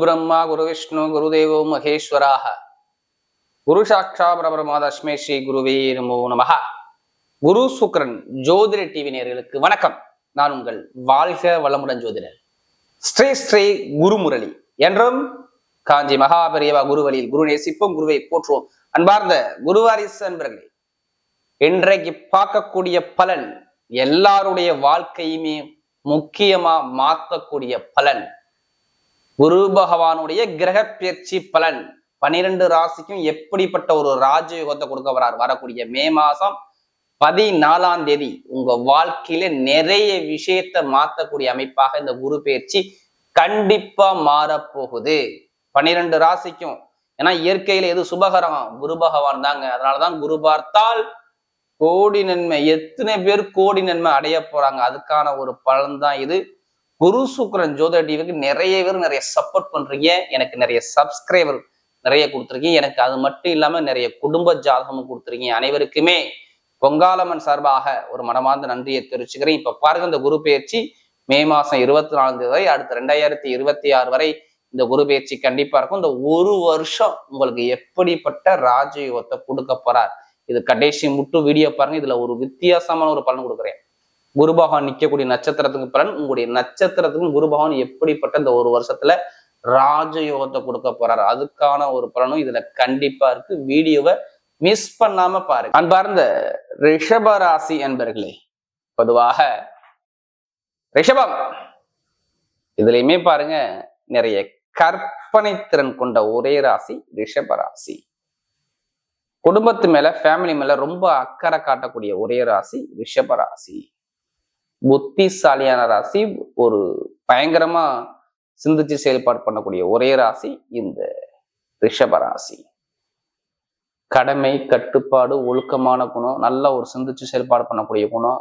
பிரம்மா குரு விஷ்ணு குருதேவோ மகேஸ்வராக. குரு சாட்சா பிரபரமா தஸ்மே ஸ்ரீ குருவே நமோ நமஹ. குரு சுக்ரன் ஜோதிட டிவி நேர்களுக்கு வணக்கம். நான் உங்கள் வாழ்க வளமுடன் ஜோதிடர். ஸ்ரீ ஸ்ரீ குருமுரளி. என்றும் காஞ்சி மகாபெரியவா குருவழியில் குரு நேசிப்போம் குருவை போற்றுவோம். அன்பார்ந்த குருவாரிசு அன்பர்களே இன்றைக்கு பார்க்கக்கூடிய பலன் எல்லாருடைய வாழ்க்கையுமே முக்கியமா மாற்றக்கூடிய பலன். குரு பகவானுடைய கிரக பயிற்சி பலன். பனிரெண்டு ராசிக்கும் எப்படிப்பட்ட ஒரு ராஜயோகத்தை கொடுக்க வரார்? வரக்கூடிய மே மாசம் பதினாலாம் தேதி உங்க வாழ்க்கையில நிறைய விஷயத்தை மாத்தக்கூடிய அமைப்பாக இந்த குரு பயிற்சி கண்டிப்பா மாறப்போகுது. பனிரெண்டு ராசிக்கும். ஏன்னா இயற்கையில எது சுபகரம்? குரு பகவான் தாங்க. அதனாலதான் குரு பார்த்தால் கோடி நன்மை எத்தனை பேர் கோடி நன்மை அடைய போறாங்க. அதுக்கான ஒரு பலன் தான் இது. குரு சுக்ரன் ஜோதிட டிவிக்கு நிறைய பேர் நிறைய சப்போர்ட் பண்றீங்க. எனக்கு நிறைய சப்ஸ்கிரைபர் நிறைய கொடுத்துருக்கீங்க. எனக்கு அது மட்டும் இல்லாம நிறைய குடும்ப ஜாதகமும் கொடுத்துருக்கீங்க. அனைவருக்குமே பொங்காலம்மன் சார்பாக ஒரு மனமார்ந்த நன்றியை தெரிவிச்சுக்கிறேன். இப்ப பாருங்க இந்த குரு பயிற்சி மே மாசம் இருபத்தி நாலாம் தேதி வரை அடுத்த ரெண்டாயிரத்தி இருபத்தி ஆறு வரை இந்த குரு பயிற்சி கண்டிப்பா இருக்கும். இந்த ஒரு வருஷம் உங்களுக்கு எப்படிப்பட்ட ராஜயோகத்தை கொடுக்க போறார்? இது கடைசி முட்டு வீடியோ பாருங்க. இதுல ஒரு வித்தியாசமான ஒரு பலன் கொடுக்குறேன். குரு பகவான் நிற்கக்கூடிய நட்சத்திரத்துக்கு பலன் உங்களுடைய நட்சத்திரத்துக்கும் குரு பகவான் எப்படிப்பட்ட இந்த ஒரு வருஷத்துல ராஜயோகத்தை கொடுக்க போறாரு? அதுக்கான ஒரு பலனும் இதுல கண்டிப்பா இருக்கு. வீடியோவை மிஸ் பண்ணாம பாருங்க. அன்பார்ந்த ரிஷபராசி என்பர்களே பொதுவாக ரிஷபம். இதுலயுமே பாருங்க நிறைய கற்பனை திறன் கொண்ட ஒரே ராசி ரிஷபராசி குடும்பத்து மேல ஃபேமிலி மேல ரொம்ப அக்கறை காட்டக்கூடிய ஒரே ராசி ரிஷபராசி புத்திசாலியான ராசி ஒரு பயங்கரமா சிந்திச்சு செயல்பாடு பண்ணக்கூடிய ஒரே ராசி இந்த ரிஷப ராசி. கடமை கட்டுப்பாடு ஒழுக்கமான குணம் நல்ல ஒரு சிந்திச்சு செயல்பாடு பண்ணக்கூடிய குணம்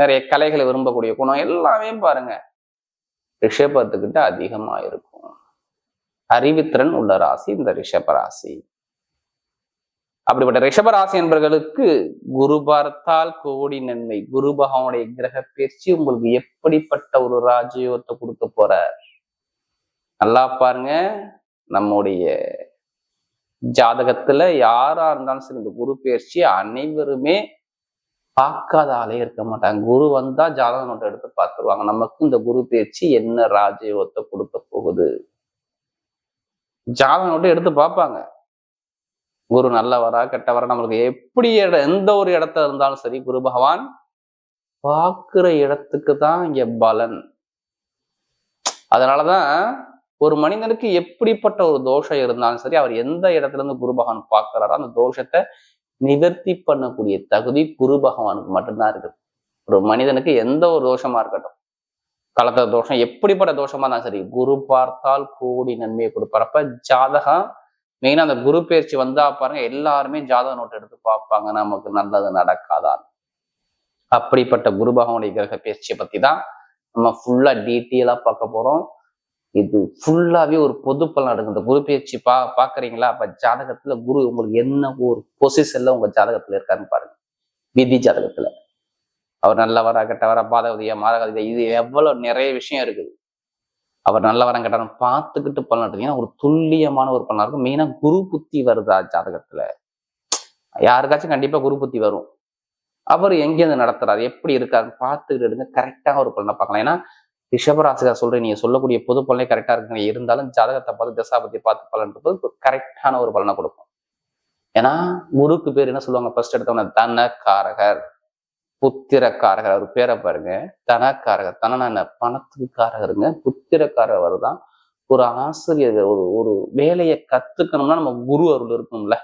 நிறைய கலைகளை விரும்பக்கூடிய குணம் எல்லாமே பாருங்க. ரிஷபத்துக்கிட்ட அதிகமாக இருக்கும். அறிவுத்திறன் உள்ள ராசி இந்த ரிஷப ராசி. அப்படிப்பட்ட ரிஷபராசி என்பவர்களுக்கு குரு பார்த்தால் கோடி நன்மை. குரு பகவானுடைய கிரக பயிற்சி உங்களுக்கு எப்படிப்பட்ட ஒரு ராஜயோகத்தை கொடுக்க போற நல்லா பாருங்க. நம்முடைய ஜாதகத்துல யாரா இருந்தாலும் சரி இந்த குரு பயிற்சி அனைவருமே பார்க்காத ஆளே இருக்க மாட்டாங்க. குரு வந்தா ஜாதக நோட்டை எடுத்து பார்த்துருவாங்க. நமக்கு இந்த குரு பயிற்சி என்ன ராஜயோகத்தை கொடுக்க போகுது? ஜாதக நோட்டை எடுத்து பார்ப்பாங்க. குரு நல்லவரா கெட்டவரா நம்மளுக்கு எப்படி இட எந்த ஒரு இடத்த இருந்தாலும் சரி குரு பகவான் பார்க்கிற இடத்துக்கு தான் இங்க பலன். அதனாலதான் ஒரு மனிதனுக்கு எப்படிப்பட்ட ஒரு தோஷம் இருந்தாலும் சரி அவர் எந்த இடத்துல இருந்து குரு பகவான் பார்க்கிறாரோ அந்த தோஷத்தை நிவர்த்தி பண்ணக்கூடிய தகுதி குரு பகவானுக்கு மட்டும்தான் இருக்குது. ஒரு மனிதனுக்கு எந்த ஒரு தோஷமா இருக்கட்டும் கலத்த தோஷம் எப்படிப்பட்ட தோஷமா இருந்தாலும் சரி குரு பார்த்தால் கோடி நன்மையை கொடுப்பார். ஜாதகம் மெயினா அந்த குரு பயிற்சி வந்தா பாருங்க எல்லாருமே ஜாதக நோட்டு எடுத்து பார்ப்பாங்க. நமக்கு நல்லது நடக்காதான் அப்படிப்பட்ட குரு பகவானுடைய கிரக பயிற்சியை பத்தி தான் நம்ம ஃபுல்லா டீட்டெயிலா பார்க்க போறோம். இது ஃபுல்லாவே ஒரு பொது பலன் நடக்கும் இந்த குரு பயிற்சி பா பாக்குறீங்களா அப்ப ஜாதகத்துல குரு உங்களுக்கு என்ன ஒரு பொசிஷன்ல உங்க ஜாதகத்துல இருக்காருன்னு பாருங்க. விதி ஜாதகத்துல. அவர் நல்லவரா கெட்டவரா பாதகதியா மாதகதியா இது எவ்வளவு நிறைய விஷயம் இருக்குது. அவர் நல்லவரம் கெட்டவரம் பார்த்துக்கிட்டு பலன் எடுத்தீங்கன்னா ஒரு துல்லியமான ஒரு பலனாக இருக்கும். மெயினா குரு புத்தி வருதா ஜாதகத்துல. யாருக்காச்சும் கண்டிப்பா குரு புத்தி வரும். அவர் எங்கேருந்து நடத்துறாரு எப்படி இருக்காருன்னு பார்த்துக்கிட்டு எடுங்க. கரெக்டாக ஒரு பலனை பார்க்கலாம். ஏன்னா ரிஷபராசிகர் சொல்றேன் நீங்க சொல்லக்கூடிய பொது பலனே கரெக்டா இருக்குங்க. இருந்தாலும் ஜாதகத்தை பார்த்து தசாபத்தி பார்த்து பலன் இருப்பது கரெக்டான ஒரு பலனை கொடுக்கும். ஏன்னா குருக்கு பேர் என்ன சொல்லுவாங்க? ஃபர்ஸ்ட் எடுத்தவன காரகர் புத்திரக்காரகர் அவர் பேரை பாருங்க தனக்காரகர் தனன பணத்துக்காரகருங்க பணத்துக்கு காரகருங்க தான் ஒரு ஆசிரியர் ஒரு ஒரு வேலையை கத்துக்கணும்னா நம்ம குரு அருள் இருக்கும்ல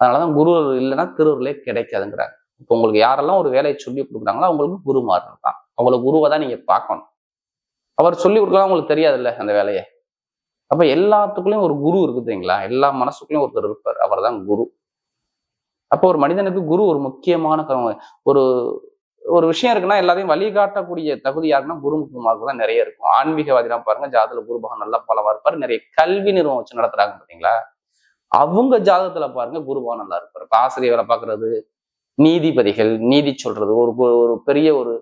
அதனாலதான் குரு அருள் இல்லைன்னா திருவருளே கிடைக்காதுங்கிறாங்க. இப்போ உங்களுக்கு யாரெல்லாம் ஒரு வேலையை சொல்லி கொடுக்குறாங்களோ அவங்களுக்கு குருமார்கள் தான். அவங்கள குருவை தான் நீங்க பார்க்கணும். அவர் சொல்லி கொடுக்கலாம் உங்களுக்கு தெரியாதுல்ல அந்த வேலையை. அப்ப எல்லாத்துக்குள்ளயும் ஒரு குரு இருக்குதுங்களா எல்லா மனசுக்குள்ளயும் ஒருத்தர் இருப்பார். அவர் தான் குரு. அப்போ ஒரு மனிதனுக்கு குரு ஒரு முக்கியமான ஒரு ஒரு விஷயம் இருக்குன்னா எல்லாத்தையும் வழிகாட்டக்கூடிய தகுதி யாருன்னா குருமுகமாருக்கு தான் நிறைய இருக்கும். ஆன்மீகவாதிலாம் பாருங்க ஜாதகத்துல குரு பகவான் நல்லா பலவா இருப்பாரு. நிறைய கல்வி நிறுவனம் வச்சு நடத்துறாங்க பார்த்தீங்களா அவங்க ஜாதகத்துல பாருங்க குரு பகவான் நல்லா இருப்பாரு. ஆசிரியரை பாக்குறது நீதிபதிகள் நீதி சொல்றது ஒரு ஒரு பெரிய ஒரு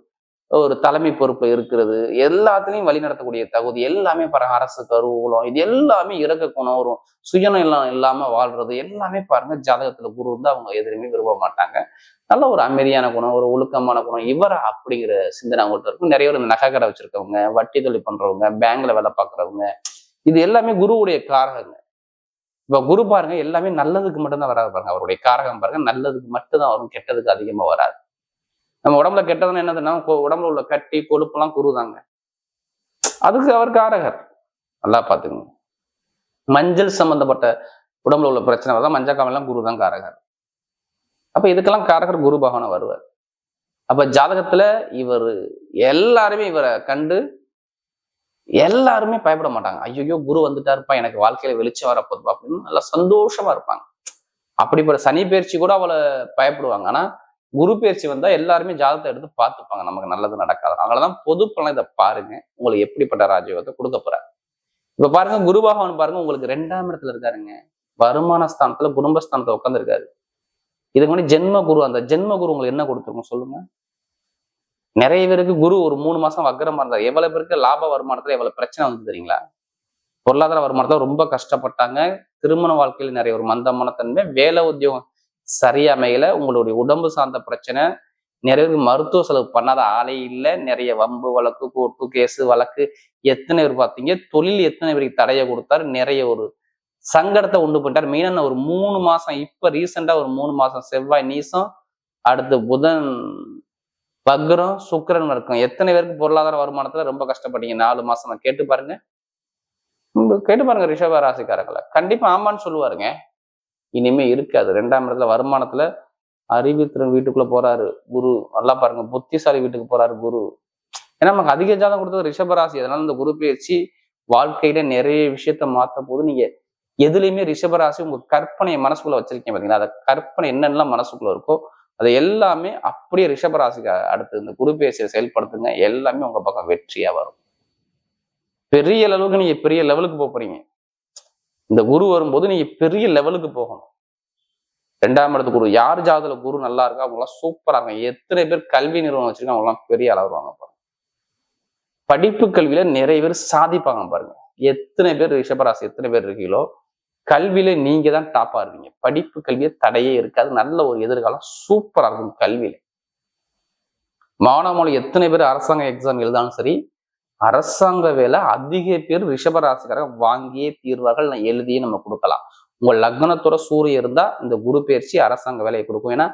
ஒரு தலைமை பொறுப்பு இருக்கிறது. எல்லாத்துலேயும் வழி நடத்தக்கூடிய தகுதி எல்லாமே பாருங்க அரசு கருவூலம் இது எல்லாமே இறக்க குணம் வரும் சுயனம் எல்லாம் இல்லாம வாழ்றது எல்லாமே பாருங்க ஜாதகத்துல குரு வந்து அவங்க எதுலையுமே விரும்ப மாட்டாங்க. நல்ல ஒரு அமைதியான குணம் ஒரு ஒழுக்கமான குணம் இவர அப்படிங்கிற சிந்தனை அவங்கள்ட்ட இருக்கும். நிறைய பேர் இந்த நகை கடை வச்சிருக்கவங்க வட்டி தொழில் பண்றவங்க பேங்க்ல வேலை பார்க்குறவங்க இது எல்லாமே குருவுடைய காரகங்க. இப்போ குரு பாருங்க எல்லாமே நல்லதுக்கு மட்டும்தான் வராது பாருங்க அவருடைய காரகம் பாருங்க நல்லதுக்கு மட்டும்தான் வரும் கெட்டதுக்கு அதிகமா வராது. நம்ம உடம்புல கெட்டதுன்னு என்னதுன்னா உடம்புல உள்ள கட்டி கொழுப்பெல்லாம் குருதாங்க. அதுக்கு அவர் காரகர். நல்லா பார்த்துக்கணும் மஞ்சள் சம்பந்தப்பட்ட உடம்புல உள்ள பிரச்சனை தான் மஞ்சள் காமெல்லாம் குரு தான் காரகர். அப்ப இதுக்கெல்லாம் காரகர் குரு பகவான வருவார். அப்ப ஜாதகத்துல இவர் எல்லாருமே இவரை கண்டு எல்லாருமே பயப்பட மாட்டாங்க. ஐயோ குரு வந்துட்டாருப்பா எனக்கு வாழ்க்கையில வெளிச்சம் வரப்போதுப்பா அப்படின்னு நல்லா சந்தோஷமா இருப்பாங்க. அப்படிப்பட்ட சனி பயிற்சி கூட அவளை பயப்படுவாங்க. ஆனா குரு பயிற்சி வந்தா எல்லாருமே ஜாதகத்தை எடுத்து பார்த்துப்பாங்க. நமக்கு நல்லது நடக்காது. அதனாலதான் பொது பலன் இதை பாருங்க. உங்களுக்கு எப்படிப்பட்ட ராஜயோகத்தை கொடுக்க போறாரு. இப்போ பாருங்க குரு பகவான் பாருங்க உங்களுக்கு ரெண்டாம் இடத்துல இருக்காருங்க. வருமான ஸ்தானத்துல குடும்பஸ்தானத்துல உட்காந்துருக்காரு இதுக்கு முன்னாடி ஜென்ம குரு அந்த ஜென்ம குரு உங்களுக்கு என்ன கொடுத்துருக்கும் சொல்லுங்க. நிறைய பேருக்கு குரு ஒரு மூணு மாசம் வக்கரமா இருந்தார். எவ்வளவு பேருக்கு லாப வருமானத்துல எவ்வளவு பிரச்சனை வந்து தெரியுங்களா? பொருளாதார வருமானத்துல ரொம்ப கஷ்டப்பட்டாங்க. திருமண வாழ்க்கையில நிறைய ஒரு மந்தமான தன்மை. வேலை உத்தியோகம் சரியா அமையல. உங்களுடைய உடம்பு சார்ந்த பிரச்சனை நிறைய பேருக்கு மருத்துவ செலவு பண்ணாத ஆளே இல்லை. நிறைய வம்பு வழக்கு கோர்ட்டு கேஸு வழக்கு எத்தனை பேர் பார்த்தீங்க? தொழில் எத்தனை பேருக்கு தடையை கொடுத்தாரு? நிறைய ஒரு சங்கடத்தை உண்டு பண்ணிட்டார். மெயினாக ஒரு மூணு மாசம் இப்ப ரீசெண்டா ஒரு மூணு மாசம் செவ்வாய் நீசம் அடுத்து புதன் வக்ரம் சுக்கரன் இருக்கும் எத்தனை பேருக்கு பொருளாதார வருமானத்துல ரொம்ப கஷ்டப்பட்டீங்க? நாலு மாசம் கேட்டு பாருங்க. கேட்டு பாருங்க ரிஷப ராசிக்காரங்களை கண்டிப்பா ஆமான்னு சொல்லுவாருங்க. இனிமே இருக்காது. ரெண்டாம் இடத்துல வருமானத்துல அறிவுத்திறன் வீட்டுக்குள்ள போறாரு குரு. நல்லா பாருங்க புத்திசாலி வீட்டுக்கு போறாரு குரு. ஏன்னா நமக்கு அதிக ஜாதம் கொடுத்தது ரிஷபராசி. அதனால இந்த குரு பயிற்சி வாழ்க்கையில நிறைய விஷயத்த மாத்த போது நீங்க எதுலையுமே ரிஷபராசி உங்க கற்பனையை மனசுக்குள்ள வச்சிருக்கீங்க பாத்தீங்களா? அந்த கற்பனை என்னென்னலாம் மனசுக்குள்ள இருக்கோ அது எல்லாமே அப்படியே ரிஷபராசிக்கு அடுத்து இந்த குரு பேசியை செயல்படுத்துங்க. எல்லாமே உங்க பக்கம் வெற்றியா வரும். பெரிய அளவுக்கு நீங்க பெரிய லெவலுக்கு போக போறீங்க. இந்த குரு வரும்போது நீங்க பெரிய லெவலுக்கு போகணும். ரெண்டாம் இடத்து குரு. யார் ஜாதகத்துல குரு நல்லா இருக்கா? அவங்க எல்லாம் சூப்பரா இருக்காங்க. எத்தனை பேர் கல்வி நிறுவனம் வச்சிருக்காங்க அவங்க பெரிய அளவு பாருங்க படிப்பு கல்வியில நிறைய பேர் சாதிப்பாங்க பாருங்க. எத்தனை பேர் ரிஷபராசி எத்தனை பேர் இருக்கீங்களோ கல்வியில நீங்க தான் டாப்பா இருப்பீங்க. படிப்பு கல்வியே தடையே இருக்காது. நல்ல ஒரு எதிர்காலம் சூப்பரா இருக்கும் கல்வியில. மாணவமொழி எத்தனை பேர் அரசாங்க எக்ஸாம் எழுதாலும் சரி அரசாங்க வேலை அதிக பேர் ரிஷபராசிக்காரங்க வாங்கியே தீர்வார்கள். நான் எழுதியே நம்ம கொடுக்கலாம். உங்க லக்னத்தோட சூரியன் இருந்தா இந்த குரு பயிற்சி அரசாங்க வேலையை கொடுக்கும். ஏன்னா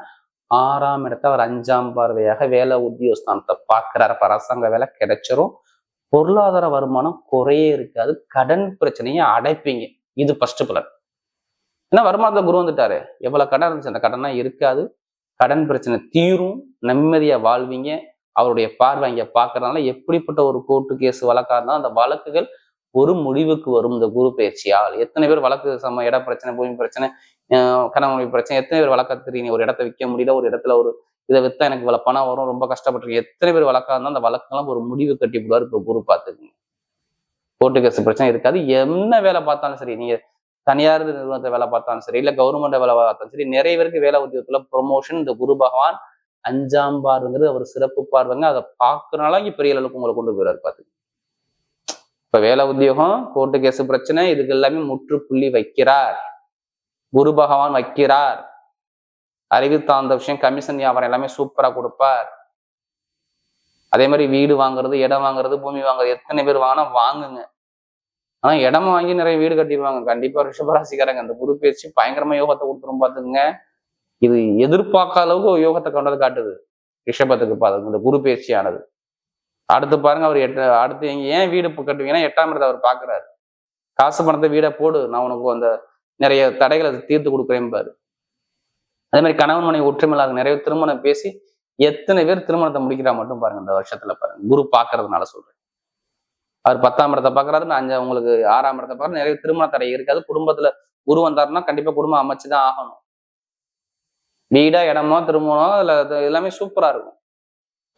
ஆறாம் இடத்த அவர் அஞ்சாம் பார்வையாக வேலை உத்தியோகஸ்தானத்தை பார்க்குறாரு. அப்ப அரசாங்க வேலை கிடைச்சிரும். பொருளாதார வருமானம் குறையே இருக்காது. கடன் பிரச்சனையை அடைப்பீங்க. இது ஃபர்ஸ்ட் பலன். ஏன்னா வருமானத்தை குரு வந்துட்டாரு. எவ்வளவு கடன் இருந்துச்சு? அந்த கடனா இருக்காது. கடன் பிரச்சனை தீரும். நிம்மதியா வாழ்வீங்க. அவருடைய பார்வை இங்கே பார்க்கறதுனால எப்படிப்பட்ட ஒரு கோர்ட்டு கேஸ் வழக்கா இருந்தாலும் அந்த வழக்குகள் ஒரு முடிவுக்கு வரும். இந்த குரு பயிற்சியால் எத்தனை பேர் வழக்கு சம இட பிரச்சனை பூமி பிரச்சனை ஆஹ் பிரச்சனை எத்தனை பேர் வழக்கா தெரியும் ஒரு இடத்த விற்க முடியல ஒரு இடத்துல ஒரு இதை வித்தா எனக்கு இவ்வளவு பணம் வரும் ரொம்ப கஷ்டப்பட்டிருக்கேன். எத்தனை பேர் வழக்கா இருந்தால் அந்த வழக்கெல்லாம் ஒரு முடிவு கட்டி போடுவார் இப்போ குரு பார்த்துக்குங்க. கோர்ட்டு கேஸ் பிரச்சனை இருக்காது. என்ன வேலை பார்த்தாலும் சரி நீங்க தனியார் நிறுவனத்தை வேலை பார்த்தாலும் சரி இல்லை கவர்மெண்ட் வேலை பார்த்தாலும் சரி நிறைய பேருக்கு வேலை உத்தியோகத்துல ப்ரொமோஷன் இந்த குரு பகவான் அஞ்சாம் பார்வைங்கிறது அவர் சிறப்பு பார்வைங்க. அதை பார்க்கறனால இங்க பெரிய அளவுக்கு உங்களை கொண்டு போயிடாரு பார்த்து இப்ப வேலை உத்தியோகம் கோர்ட்டு கேஸ் பிரச்சனை இதுக்கு எல்லாமே முற்றுப்புள்ளி வைக்கிறார். குரு பகவான் வைக்கிறார். அறிவு தாழ்ந்த விஷயம் கமிஷன் வியாபாரம் எல்லாமே சூப்பரா கொடுப்பார். அதே மாதிரி வீடு வாங்குறது இடம் வாங்குறது பூமி வாங்குறது எத்தனை பேர் வாங்கினா வாங்குங்க. ஆனா இடம் வாங்கி நிறைய வீடு கட்டிடுவாங்க. கண்டிப்பா ரிஷபராசிக்காரங்க அந்த குரு பயிற்சி பயங்கரமா யோகத்தை கொடுத்துரும் பாத்துங்க இது எதிர்பார்க்காத அளவுக்கு ஒரு யோகத்தை கொண்டது காட்டுது. ரிஷபத்துக்கு பாதம். இந்த குரு பேச்சியானது. அடுத்து பாருங்க அவர் எட்டு அடுத்து எங்க ஏன் வீடு கட்டுவீங்கன்னா எட்டாம் இடத்தை அவர் பாக்குறாரு. காசு பணத்தை வீடை போடு நான் உனக்கு அந்த நிறைய தடைகளை தீர்த்து கொடுக்குறேன் பாரு. அதே மாதிரி கணவன் மனைவி ஒற்றுமையில்லாத நிறைய திருமணம் பேசி எத்தனை பேர் திருமணத்தை முடிக்கிறா மட்டும் பாருங்க இந்த வருஷத்துல பாருங்க. குரு பாக்குறதுனால சொல்றேன். அவர் பத்தாம் இடத்தை பாக்குறாரு நான் அஞ்சு உங்களுக்கு ஆறாம் இடத்தை பாக்குற நிறைய திருமண தடை இருக்காது. குடும்பத்துல குரு வந்தாருன்னா கண்டிப்பா குடும்பம் அமைச்சுதான் ஆகணும். வீடா இடமோ திருமணம் இல்ல எல்லாமே சூப்பரா இருக்கும்.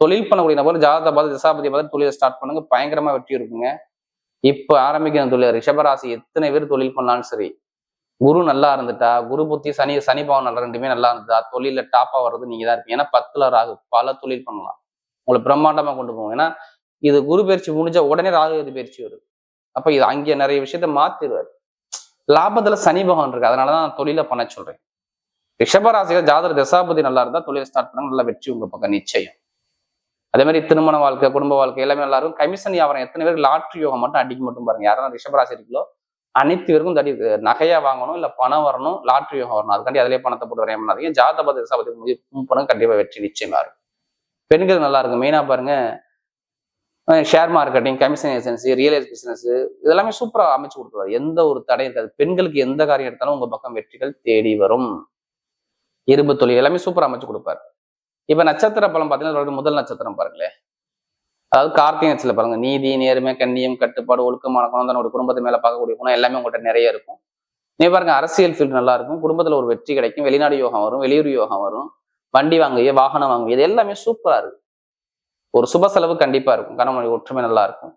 தொழில் பண்ணக்கூடிய நபர் ஜாதகத்தை பார்த்து திசாபதி பார்த்து தொழிலை ஸ்டார்ட் பண்ணுங்க. பயங்கரமா வெற்றி இருக்குங்க. இப்ப ஆரம்பிக்கிற தொழில் ரிஷபராசி எத்தனை பேர் தொழில் பண்ணாலும் சரி குரு நல்லா இருந்துட்டா குரு புத்தி சனி சனி பவன் நல்லா ரெண்டுமே நல்லா இருந்ததா தொழில டாப்பா வர்றது நீங்க தான் இருப்பீங்க. ஏன்னா பத்துல ராகு பல தொழில் பண்ணலாம். உங்களை பிரம்மாண்டமா கொண்டு போவோம். ஏன்னா இது குரு பயிற்சி முடிஞ்ச உடனே ராகு பயிற்சி வரும். அப்ப இது அங்கே நிறைய விஷயத்த மாத்திடுவார் லாபத்துல சனி பகவான் இருக்கு. அதனாலதான் தொழிலை பண்ண சொல்றேன். ரிஷபராசிகள் ஜாதக தசாபதி நல்லா இருந்தால் தொழில் ஸ்டார்ட் பண்ண நல்ல வெற்றி உங்க பக்கம் நிச்சயம். அதே மாதிரி திருமண வாழ்க்கை குடும்ப வாழ்க்கை எல்லாமே நல்லா இருக்கும். கமிஷன் வியாபாரம் எத்தனை பேர் லாட்ரி யோகம் மட்டும் அடிக்க மட்டும் பாருங்க. யாரெல்லாம் ரிஷபராசி இருக்கோ அனைத்து பேருக்கும் தடி நகையா வாங்கணும் இல்ல பணம் வரணும் லாட்ரி யோகம் வரணும். அதுக்காண்டி அதிலே பணத்தை போட்டு வரைய பண்ணாதீங்க ஜாதக தசாபதி மூவ் கண்டிப்பாக கண்டிப்பா வெற்றி நிச்சயமா இருக்கும். பெண்கள் நல்லா இருக்கும். மெயினா பாருங்க share marketing commission agency real estate business இதெல்லாமே சூப்பரா அமைச்சு கொடுத்துருவாரு. எந்த ஒரு தடையும் இருக்காது. பெண்களுக்கு எந்த காரியம் எடுத்தாலும் உங்க பக்கம் வெற்றிகள் தேடி வரும். இரும்பு தொழில் எல்லாமே சூப்பராக அமைச்சு கொடுப்பாரு. இப்ப நட்சத்திர பலம் பார்த்தீங்கன்னா முதல் நட்சத்திரம் பாருங்களேன் அதாவது கார்த்திகை நட்சத்திரம் பாருங்க. நீதி நேர்மை கண்ணியம் கட்டுப்பாடு ஒழுக்கமான குணம் தன்னோட குடும்பத்து மேல பார்க்கக்கூடிய குணம் எல்லாமே உங்கள்கிட்ட நிறைய இருக்கும். நீ பாருங்க அரசியல் ஃபீல்டு நல்லா இருக்கும். குடும்பத்துல ஒரு வெற்றி கிடைக்கும். வெளிநாடு யோகம் வரும் வெளியூர் யோகம் வரும். வண்டி வாங்குவிய வாகனம் வாங்குவிய இது எல்லாமே சூப்பரா இருக்கு ஒரு சுப செலவு கண்டிப்பா இருக்கும். கணவன் ஒற்றுமை நல்லா இருக்கும்.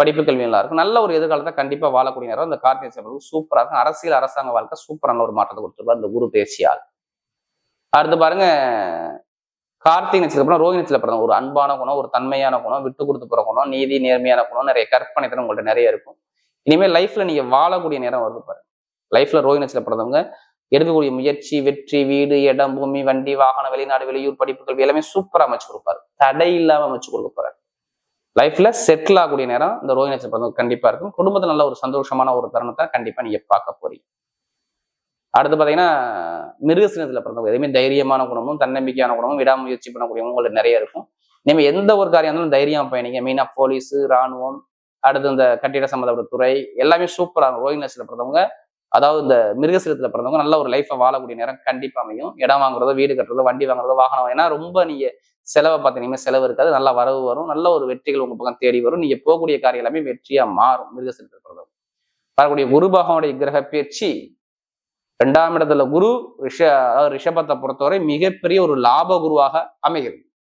படிப்பு கல்வி நல்லா இருக்கும். நல்ல ஒரு எதிர்காலத்தை கண்டிப்பா வாழக்கூடிய நேரம் இந்த கார்த்திகை செலவு சூப்பரா இருக்கும். அரசியல் அரசாங்க வாழ்க்கை சூப்பரான ஒரு மாற்றத்தை கொடுத்துருப்பார் இந்த குரு பேசியால் அடுத்து பாருங்க கார்த்திகை நட்சத்திரம் ரோஹி நட்சத்திரம் பிறந்த ஒரு அன்பான குணம் ஒரு தன்மையான குணம் விட்டு கொடுத்து போற குணம் நீதி நேர்மையான குணம் நிறைய கற்பனை திறன் உங்கள்ட்ட நிறைய இருக்கும். இனிமேல் லைஃப்ல நீங்க வாழக்கூடிய நேரம் வருது பாருங்க. லைஃப்ல ரோஹி நட்சத்திரம் பிறந்தவங்க எடுக்கக்கூடிய முயற்சி வெற்றி வீடு இடம் பூமி வண்டி வாகனம் வெளிநாடு வெளியூர் படிப்பு கல்வி எல்லாமே சூப்பரா அமைச்சு கொடுப்பாரு. தடை இல்லாம அமைச்சு கொடுக்க போறாரு. லைஃப்ல செட்டில் ஆகக்கூடிய நேரம் இந்த ரோஹி நட்சத்திரம் கண்டிப்பா இருக்கும். குடும்பத்துல நல்ல ஒரு சந்தோஷமான ஒரு தருணத்தை கண்டிப்பா நீங்க பார்க்க போறீங்க. அடுத்து பார்த்தீங்கன்னா மிருகசினத்தில் பிறந்தவங்க எதுவுமே தைரியமான குணமும் தன்னம்பிக்கையான குணமும் விடாமுயற்சி பண்ணக்கூடியவங்க உங்களுக்கு நிறைய இருக்கும். இனிமேல் எந்த ஒரு காரியம் இருந்தாலும் தைரியம் பயணிங்க. மெயினாக போலீஸ் ராணுவம் அடுத்து இந்த கட்டிட சம்மந்தப்பட்ட துறை எல்லாமே சூப்பராக ரோஹினஸில் பிறந்தவங்க அதாவது இந்த மிருகசிலத்தில் பிறந்தவங்க நல்ல ஒரு லைஃப்பை வாழக்கூடிய நேரம் கண்டிப்பாக அமையும். இடம் வாங்குறதோ வீடு கட்டுறதோ வண்டி வாங்குறதோ வாகனம் ஏன்னா ரொம்ப நீங்கள் செலவை பார்த்தீங்கன்னா செலவு இருக்காது. நல்லா வரவு வரும். நல்ல ஒரு வெற்றிகள் உங்கள் பக்கம் தேடி வரும். நீங்கள் போகக்கூடிய காரியம் எல்லாமே வெற்றியாக மாறும் மிருகசிலத்தில் பிறந்தவங்க. வரக்கூடிய குரு பகவானுடைய கிரக பயிற்சி ரெண்டாம் இடத்துல குரு ரிஷ ரிஷபத்தை பொறுத்தவரை மிகப்பெரிய ஒரு லாப குருவாக அமைகிறது.